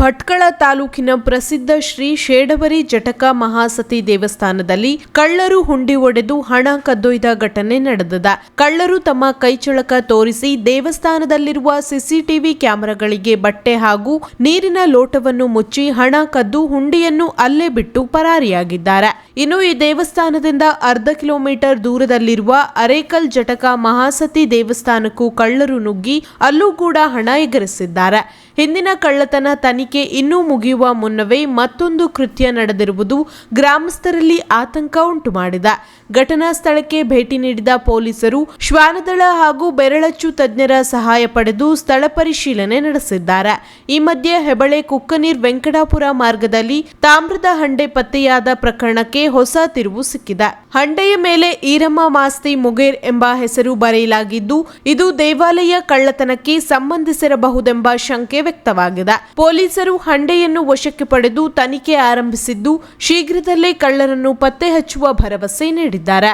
ಭಟ್ಕಳ ತಾಲೂಕಿನ ಪ್ರಸಿದ್ಧ ಶ್ರೀ ಶೇಡವರಿ ಜಟಕ ಮಹಾಸತಿ ದೇವಸ್ಥಾನದಲ್ಲಿ ಕಳ್ಳರು ಹುಂಡಿ ಒಡೆದು ಹಣ ಕದ್ದೊಯ್ದ ಘಟನೆ ನಡೆದದ. ಕಳ್ಳರು ತಮ್ಮ ಕೈಚಳಕ ತೋರಿಸಿ ದೇವಸ್ಥಾನದಲ್ಲಿರುವ ಸಿಸಿಟಿವಿ ಕ್ಯಾಮೆರಾಗಳಿಗೆ ಬಟ್ಟೆ ಹಾಗೂ ನೀರಿನ ಲೋಟವನ್ನು ಮುಚ್ಚಿ ಹಣ ಕದ್ದು ಹುಂಡಿಯನ್ನು ಅಲ್ಲೇ ಬಿಟ್ಟು ಪರಾರಿಯಾಗಿದ್ದಾರೆ. ಇನ್ನು ಈ ದೇವಸ್ಥಾನದಿಂದ ಅರ್ಧ ಕಿಲೋಮೀಟರ್ ದೂರದಲ್ಲಿರುವ ಅರೇಕಲ್ ಜಟಕ ಮಹಾಸತಿ ದೇವಸ್ಥಾನಕ್ಕೂ ಕಳ್ಳರು ನುಗ್ಗಿ ಅಲ್ಲೂ ಕೂಡ ಹಣ ಎಗರಿಸಿದ್ದಾರೆ. ಹಿಂದಿನ ಕಳ್ಳತನ ತನಿಖೆ ಇನ್ನೂ ಮುಗಿಯುವ ಮುನ್ನವೇ ಮತ್ತೊಂದು ಕೃತ್ಯ ನಡೆದಿರುವುದು ಗ್ರಾಮಸ್ಥರಲ್ಲಿ ಆತಂಕ ಉಂಟು ಮಾಡಿದೆ. ಘಟನಾ ಸ್ಥಳಕ್ಕೆ ಭೇಟಿ ನೀಡಿದ ಪೊಲೀಸರು ಶ್ವಾನದಳ ಹಾಗೂ ಬೆರಳಚ್ಚು ತಜ್ಞರ ಸಹಾಯ ಪಡೆದು ಸ್ಥಳ ಪರಿಶೀಲನೆ ನಡೆಸಿದ್ದಾರೆ. ಈ ಮಧ್ಯೆ ಹೆಬಳೆ ಕುಕ್ಕನೀರ್ ವೆಂಕಟಾಪುರ ಮಾರ್ಗದಲ್ಲಿ ತಾಮ್ರದ ಹಂಡೆ ಪತ್ತೆಯಾದ ಪ್ರಕರಣಕ್ಕೆ ಹೊಸ ತಿರುವು ಸಿಕ್ಕಿದೆ. ಹಂಡೆಯ ಮೇಲೆ ಈರಮ್ಮ ಮಾಸ್ತಿ ಮುಗೇರ್ ಎಂಬ ಹೆಸರು ಬರೆಯಲಾಗಿದ್ದು, ಇದು ದೇವಾಲಯ ಕಳ್ಳತನಕ್ಕೆ ಸಂಬಂಧಿಸಿರಬಹುದೆಂಬ ಶಂಕೆ ವ್ಯಕ್ತವಾಗಿದೆ. ಪೊಲೀಸರು ಹಂಡೆಯನ್ನು ವಶಕ್ಕೆ ಪಡೆದು ತನಿಖೆ ಆರಂಭಿಸಿದ್ದು ಶೀಘ್ರದಲ್ಲೇ ಕಳ್ಳರನ್ನು ಪತ್ತೆ ಹಚ್ಚುವ ಭರವಸೆ ನೀಡಿದ್ದಾರೆ.